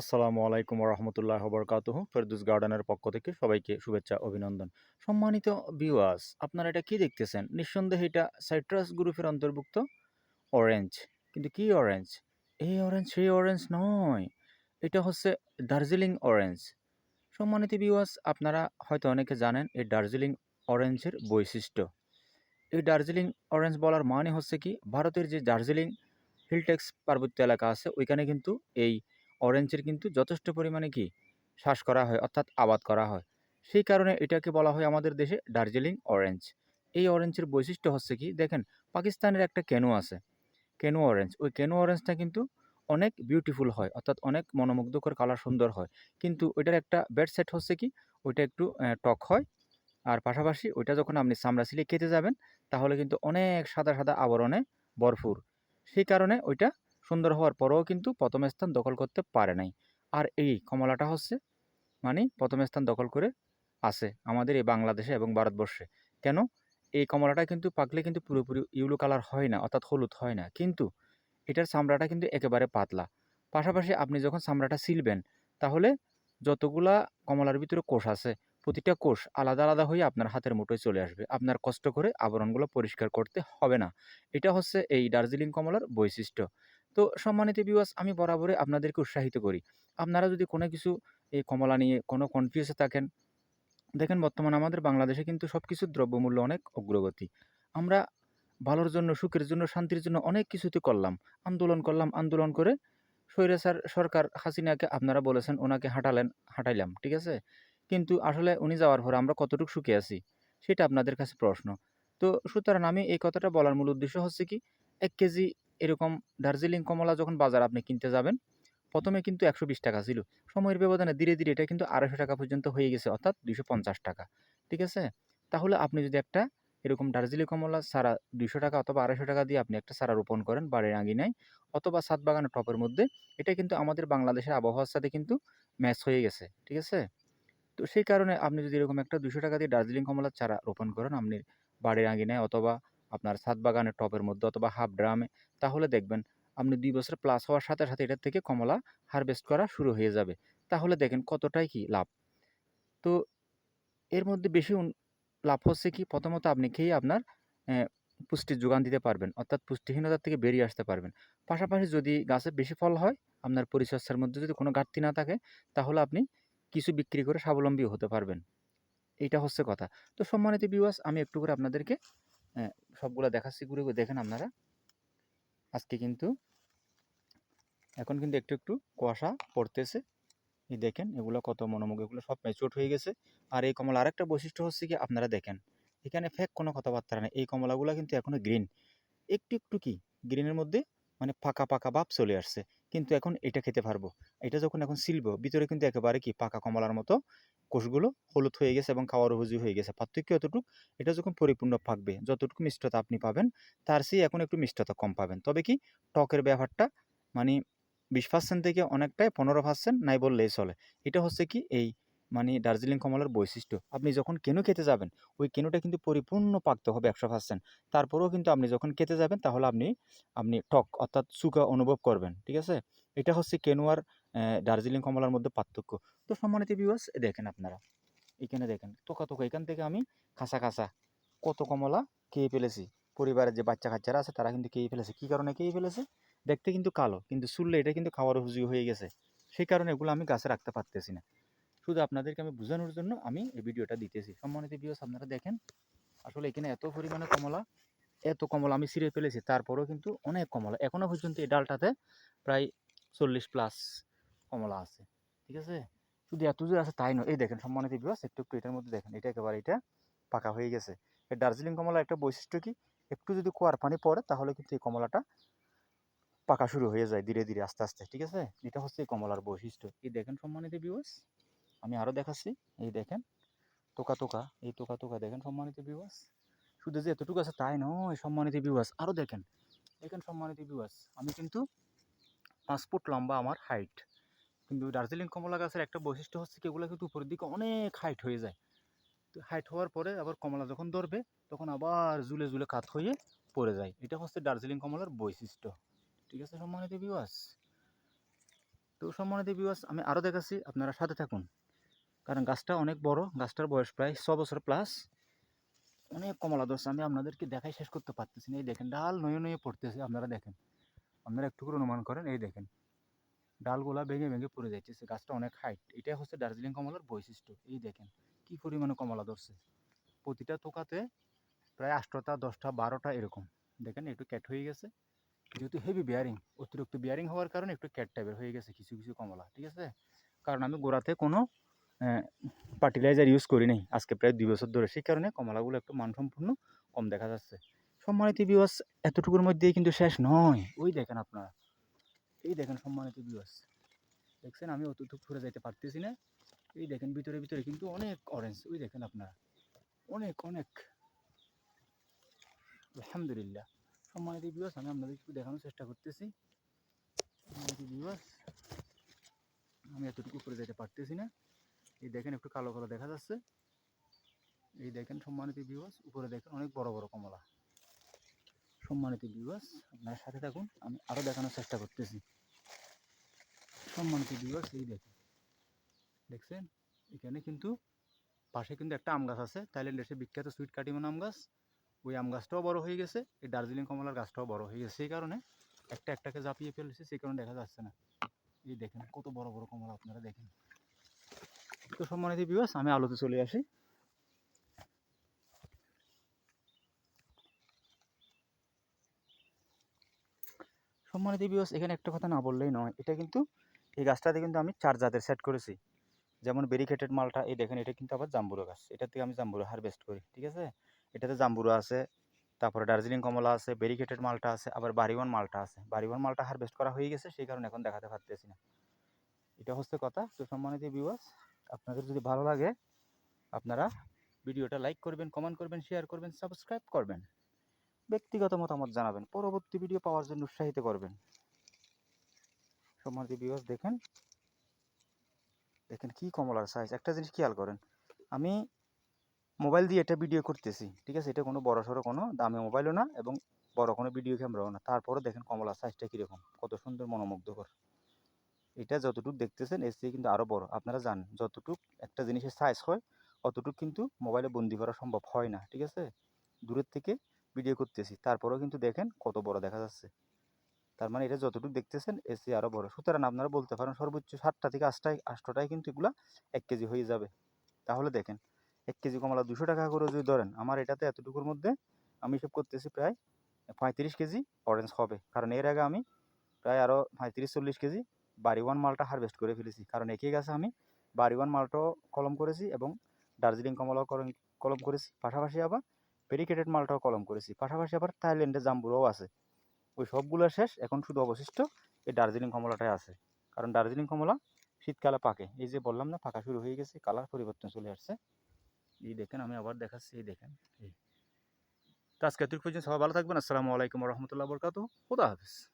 আসসালামু আলাইকুম রহমতুল্লাহ বরকাতুহ ফেরদুস গার্ডেনের পক্ষ থেকে সবাইকে শুভেচ্ছা, অভিনন্দন। সম্মানিত ভিউয়ার্স আপনারা এটা কি দেখতেছেন? নিঃসন্দেহে এটা সাইট্রাস গ্রুপের অন্তর্ভুক্ত? অরেঞ্জ কিন্তু কি অরেঞ্জ এই অরেঞ্জ সেই অরেঞ্জ নয়। এটা হচ্ছে দার্জিলিং অরেঞ্জ সম্মানিত ভিউয়ার্স আপনারা হয়তো অনেকে জানেন এই দার্জিলিং অরেঞ্জের বৈশিষ্ট্য। এই দার্জিলিং অরেঞ্জ বলার মানে হচ্ছে কি? ভারতের যে দার্জিলিং হিলটেক্স পার্বত্য এলাকা আছে, ওইখানে কিন্তু এই অরেঞ্জের কিন্তু যথেষ্ট পরিমাণে কি চাষ করা হয়, অর্থাৎ আবাদ করা হয়। সেই কারণে এটাকে বলা হয় আমাদের দেশে দার্জিলিং অরেঞ্জ এই অরেঞ্জের বৈশিষ্ট্য হচ্ছে কি? দেখেন, পাকিস্তানের একটা কেনু আছে। কেনু অরেঞ্জ ওই কেনু অরেঞ্জটা কিন্তু অনেক বিউটিফুল হয়, অর্থাৎ অনেক মনোমুগ্ধকর কালার সুন্দর হয়। কিন্তু ওইটার একটা ব্যাড সেট হচ্ছে কি? ওইটা একটু টক হয়। আর পাশাপাশি ওইটা যখন আপনি চামড়া সিলে কেটে যাবেন, তাহলে কিন্তু অনেক সাদা সাদা আবরণে ভরপুর। সেই কারণে ওইটা সুন্দর হওয়ার পরেও কিন্তু প্রথম স্থান দখল করতে পারে নাই। আর এই কমলাটা হচ্ছে মানে প্রথম স্থান দখল করে আছে আমাদের এই বাংলাদেশে এবং ভারতবর্ষে। কেন? এই কমলাটা কিন্তু পাকলে কিন্তু পুরোপুরি ইউলো কালার হয় না, অর্থাৎ হলুদ হয় না। কিন্তু এটার চামড়াটা কিন্তু একেবারে পাতলা। পাশাপাশি আপনি যখন চামড়াটা সিলবেন, তাহলে যতগুলা কমলার ভিতরে কোষ আছে, প্রতিটা কোষ আলাদা আলাদা হয়ে আপনার হাতের মুঠোয় চলে আসবে। আপনার কষ্ট করে আবরণগুলো পরিষ্কার করতে হবে না। এটা হচ্ছে এই দার্জিলিং কমলার বৈশিষ্ট্য। তো সম্মানিত বিওয়াস আমি বরাবরই আপনাদেরকে উৎসাহিত করি। আপনারা যদি কোনো কিছু এই কমলা নিয়ে কোনো কনফিউজে থাকেন, দেখেন বর্তমানে আমাদের বাংলাদেশে কিন্তু সব কিছুর দ্রব্যমূল্য অনেক অগ্রগতি। আমরা ভালোর জন্য, সুখের জন্য, শান্তির জন্য অনেক কিছুতে করলাম। আন্দোলন করলাম, আন্দোলন করে স্বৈরাচার সরকার হাসিনাকে আপনারা বলেছেন, ওনাকে হাঁটালেন, হাঁটাইলাম, ঠিক আছে? কিন্তু আসলে উনি যাওয়ার পর আমরা কতটুকু সুখে আছি, সেটা আপনাদের কাছে প্রশ্ন। তো সুতরাং আমি এই কথাটা বলার মূল উদ্দেশ্য হচ্ছে কি, এক কেজি এরকম দার্জিলিং কমলা যখন বাজার আপনি কিনতে যাবেন, প্রথমে কিন্তু একশো বিশ টাকা ছিল। সময়ের ব্যবধানে ধীরে ধীরে এটা কিন্তু আড়াইশো টাকা পর্যন্ত হয়ে গেছে, অর্থাৎ দুইশো পঞ্চাশ টাকা। ঠিক আছে? তাহলে আপনি যদি একটা এরকম দার্জিলিং কমলা সারা দুইশো টাকা অথবা আড়াইশো টাকা দিয়ে আপনি একটা সারা রোপণ করেন বাড়ির আঙিনায়, অথবা সাত বাগানের টপের মধ্যে, এটা কিন্তু আমাদের বাংলাদেশের আবহাওয়ার সাথে কিন্তু ম্যাচ হয়ে গেছে। ঠিক আছে? তো সেই কারণে আপনি যদি এরকম একটা দুশো টাকা দিয়ে দার্জিলিং কমলার চারা রোপণ করেন, আপনি বাড়ির আঙিনায় অথবা আপনার ছাদ বাগানের টবের মধ্যে অথবা হাফ ড্রামে, তাহলে দেখবেন আপনি দুই বছর প্লাস হওয়ার সাথে সাথে এটার থেকে কমলা হারভেস্ট করা শুরু হয়ে যাবে। তাহলে দেখেন কতটাই কি লাভ। তো এর মধ্যে বেশি লাভ হচ্ছে কি? প্রথমত আপনি খেয়ে আপনার পুষ্টির যোগান দিতে পারবেন, অর্থাৎ পুষ্টিহীনতার থেকে বেরিয়ে আসতে পারবেন। পাশাপাশি যদি গাছে বেশি ফল হয়, আপনার পরিচর্যার মধ্যে যদি কোনো ঘাটতি না থাকে, তাহলে আপনি কিছু বিক্রি করে স্বাবলম্বী হতে পারবেন। এইটা হচ্ছে কথা। তো সম্মানিত বিওয়াস আমি একটু করে আপনাদেরকে সবগুলা দেখাচ্ছি, ঘুরে ঘুরে দেখেন আপনারা। আজকে কিন্তু, এখন কিন্তু একটু একটু কুয়াশা পড়তেছে। এই দেখেন, এগুলো কত মনোমুখ এগুলো সব ম্যাচিওর হয়ে গেছে। আর এই কমলা আরেকটা বৈশিষ্ট্য হচ্ছে কি, আপনারা দেখেন, এখানে ফেক কোনো কথাবার্তা নেই। এই কমলাগুলো কিন্তু এখনও গ্রিন একটু একটু কি গ্রিনের মধ্যে মানে পাকা পাকা ভাব চলে আসছে। কিন্তু এখন এটা খেতে পারব। এটা যখন এখন সিলবো, ভিতরে কিন্তু একেবারে কি পাকা কমলার মতো কোষগুলো হলুদ হয়ে গেছে এবং খাওয়ার উপযোগী হয়ে গেছে। পার্থক্য এতটুকু, এটা যখন পরিপূর্ণ পাকবে, যতটুকু মিষ্টতা আপনি পাবেন, তার চেয়ে এখন একটু মিষ্টতা কম পাবেন। তবে কি টকের ব্যাপারটা মানে বিশ পার্সেন্ট থেকে অনেকটাই পনেরো পার্সেন্ট নাই বললেই চলে। এটা হচ্ছে কি এই মানে দার্জিলিং কমলার বৈশিষ্ট্য। আপনি যখন কেনু খেতে যাবেন, ওই কেনুটা কিন্তু পরিপূর্ণ পাকতে হবে একশো পার্সেন্ট তারপরেও কিন্তু আপনি যখন খেতে যাবেন, তাহলে আপনি আপনি টক অর্থাৎ সুগা অনুভব করবেন, ঠিক আছে? এটা হচ্ছে কেনু আর দার্জিলিং কমলার মধ্যে পার্থক্য। তো সম্মানিত বিবাস দেখেন আপনারা, এখানে দেখেন তোকা তোকা এখান থেকে আমি খাসা খাসা কত কমলা খেয়ে ফেলেছি। পরিবারের যে বাচ্চা কাচ্চারা আছে, তারা কিন্তু খেয়ে ফেলেছে। কী কারণে খেয়ে ফেলেছে? দেখতে কিন্তু কালো, কিন্তু শুনলে এটা কিন্তু খাওয়ার উপযোগী হয়ে গেছে। সেই কারণে এগুলো আমি গাছে রাখতে পারতেছি না। শুধু আপনাদেরকে আমি বোঝানোর জন্য আমি এই ভিডিওটা দিতেছি। সম্মানিত ভিউস আপনারা দেখেন, আসলে এখানে এত পরিমাণে কমলা, এত কমলা আমি ছিঁড়ে ফেলেছি, তারপরেও কিন্তু অনেক কমলা। এখনও পর্যন্ত এই ডালটাতে প্রায় চল্লিশ প্লাস কমলা আছে, ঠিক আছে? শুধু এত যে আছে তাই নয়। এই দেখেন, সম্মানিত ভিউস একটু একটু এটার মধ্যে দেখেন, এটা একেবারে এটা পাকা হয়ে গেছে। এই দার্জিলিং কমলা একটা বৈশিষ্ট্য কি? একটু যদি কুয়ার পানি পড়ে, তাহলে কিন্তু এই কমলাটা পাকা শুরু হয়ে যায় ধীরে ধীরে, আস্তে আস্তে, ঠিক আছে? এটা হচ্ছে এই কমলার বৈশিষ্ট্য। এই দেখেন, সম্মানিত ভিউয়ার্স আমি আরও দেখাচ্ছি। এই দেখেন, টোকা টোকা, এই টোকা টোকা দেখেন সম্মানিত ভিউয়ার্স শুধু যে এতটুকু আছে তাই নয়, সম্মানিত ভিউয়ার্স আরও দেখেন দেখেন সম্মানিত ভিউয়ার্স আমি কিন্তু পাঁচ ফুট লম্বা আমার হাইট কিন্তু দার্জিলিং কমলা গাছের একটা বৈশিষ্ট্য হচ্ছে কি, এগুলো কিন্তু উপরের দিকে অনেক হাইট হয়ে যায়। তো হাইট হওয়ার পরে আবার কমলা যখন ধরবে, তখন আবার জুলে জুলে কাত হয়ে পড়ে যায়। এটা হচ্ছে দার্জিলিং কমলার বৈশিষ্ট্য। ঠিক আছে সম্মানিত তো তো সম্মানিত বিবাস আমি আরও দেখাচ্ছি, আপনারা সাথে থাকুন। কারণ গাছটা অনেক বড়, গাছটার বয়স প্রায় ছ বছর প্লাস অনেক কমলা ধরছে আমি আপনাদেরকে দেখাই শেষ করতে পারতেছি না। এই দেখেন, ডাল নয়ে নয়ে পড়তেছে, আপনারা দেখেন। আপনারা একটু করে অনুমান করেন, এই দেখেন। ডালগুলা ভেঙে ভেঙে পড়ে যাচ্ছে গাছটা অনেক হাইট এটাই হচ্ছে দার্জিলিং কমলার বৈশিষ্ট্য, এই দেখেন। কি পরিমাণে কমলা ধরছে প্রতিটা থোকাতে প্রায় আটটা, দশটা, বারোটা এরকম। দেখেন, একটু ক্যাট হয়ে গেছে। যেহেতু হেভি বিয়ারিং অতিরিক্ত বিয়ারিং হওয়ার কারণে একটু ক্যাট টাইপের হয়ে গেছে কিছু কিছু কমলা, ঠিক আছে? কারণ আমি গোড়াতে কোনো ফার্টিলাইজার ইউজ করি নাই। আজকে প্রায় দুই বছর ধরে। সেই কারণে কমলাগুলো একটু মানসম্পূর্ণ কম দেখা যাচ্ছে। সম্মানিত বিবাস এতটুকুর মধ্যেই কিন্তু শেষ নয়। ওই দেখেন আপনারা। এই দেখেন সম্মানিত বিবাস দেখছেন, আমি অতটুকু ঘুরে যাইতে পারতেছি না। এই দেখেন, ভিতরে ভিতরে কিন্তু অনেক অরেঞ্জ ওই দেখেন আপনারা। অনেক অনেক। আলহামদুলিল্লাহ। সম্মানিত বিবাস আমি আপনাদের একটু দেখানোর চেষ্টা করতেছি। সম্মানিত বিবাস আমি এতটুকু করে যেতে পারতেছি না। এই দেখেন একটু কালো কালো দেখা যাচ্ছে। এই দেখেন সম্মানিত বিবাস উপরে দেখেন অনেক বড় বড় কমলা। সম্মানিত বিবাস আপনার সাথে থাকুন, আমি আরও দেখানোর চেষ্টা করতেছি। সম্মানিত বিবাস এই দেখেন। দেখছেন? এখানে কিন্তু পাশে কিন্তু একটা আম গাছ আছে। থাইল্যান্ড এসে বিখ্যাত সুইট কাটিমন আম গাছ। ওই আম গাছটাও বড় হয়ে গেছে। এই দার্জিলিং কমলার গাছটাও বড় হয়ে গেছে। সেই কারণে একটা একটাকে জাপিয়ে ফেলেছে, সেই কারণে দেখা যাচ্ছে না। এই দেখেন কত বড় বড় কমলা, আপনারা দেখেন। তো সম্মানিত বিবাস আমি আলোতে চলে আসি। সম্মানিত বিবাস এখানে একটা কথা না বললেই নয়, এটা কিন্তু এই গাছটাতে কিন্তু আমি চার জাতের সেট করেছি। যেমন ব্যারিকেটেড মালটা, এই দেখেন, এটা কিন্তু আবার জাম্বুরো গাছ। এটা থেকে আমি জাম্বুরো হারভেস্ট করি, ঠিক আছে? এটাতে জাম্বুরো আছে, তারপরে দার্জিলিং কমলা আছে ব্যারিকেটেড মালটা আছে, আবার বাড়িওয়ান মালটা আছে। বাড়িওয়ান মালটা হারভেস্ট করা হয়ে গেছে, সেই কারণে এখন দেখাতে পারতেছি না। এটা হচ্ছে কথা। তো সম্মানিত বিবাস আপনাদের যদি ভালো লাগে, আপনারা ভিডিওটা লাইক করবেন কমেন্ট করবেন শেয়ার করবেন সাবস্ক্রাইব করবেন। ব্যক্তিগত মতামত জানাবেন, পরবর্তী ভিডিও পাওয়ার জন্য উৎসাহিত করবেন। সম্মানিত বিবাস দেখেন দেখেন কি কমলার সাইজ একটা জিনিস খেয়াল করেন, আমি মোবাইল দিয়ে এটা ভিডিও করতেছি, ঠিক আছে? এটা কোনো বড় সড়ো কোনো দামি মোবাইলও না এবং বড় কোনো ভিডিও ক্যামেরাও না। তারপরে দেখেন কমলার সাইজটা কীরকম, কত সুন্দর, মনোমুগ্ধকর। এটা যতটুকু দেখতেছেন, এর চেয়ে কিন্তু আরও বড়। আপনারা জানেন, যতটুক একটা জিনিসের সাইজ হয়, অতটুকু কিন্তু মোবাইলে বন্দি করা সম্ভব হয় না, ঠিক আছে? দূরের থেকে ভিডিও করতেছি, তারপরেও কিন্তু দেখেন কত বড় দেখা যাচ্ছে। তার মানে এটা যতটুকু দেখতেছেন, এর চেয়ে আরও বড়। সুতরাং আপনারা বলতে পারেন সর্বোচ্চ সাতটা থেকে আটটায় আটটায় কিন্তু এগুলো এক কেজি হয়ে যাবে। তাহলে দেখেন, এক কেজি কমলা দুশো টাকা করে যদি ধরেন, আমার এটাতে এতটুকুর মধ্যে আমি হিসেব করতেছি প্রায় পঁয়ত্রিশ কেজি অরেঞ্জ হবে। কারণ এর আগে আমি প্রায় আরও পঁয়ত্রিশ চল্লিশ কেজি বাড়িওয়ান মালটা হারভেস্ট করে ফেলেছি। কারণ একই গাছে আমি বাড়িওয়ান মালটাও কলম করেছি এবং দার্জিলিং কমলাও কলম করেছি। পাশাপাশি আবার পেরিকেটেড মালটাও কলম করেছি। পাশাপাশি আবার থাইল্যান্ডে জাম্বুরাও আছে। ওই সবগুলো শেষ, এখন শুধু অবশিষ্ট এই দার্জিলিং কমলাটাই আছে। কারণ দার্জিলিং কমলা শীতকালে পাকে। এই যে বললাম না, পাকা শুরু হয়ে গেছে, কালার পরিবর্তন চলে আসছে। এই দেখেন, আমি আবার দেখাচ্ছি, এই দেখেন। এই। তো আজকে পর্যন্ত সবাই ভালো থাকবেন। আসসালামু আলাইকুম রহমতুল্লাহ বরকাত খুদা হাফিজ।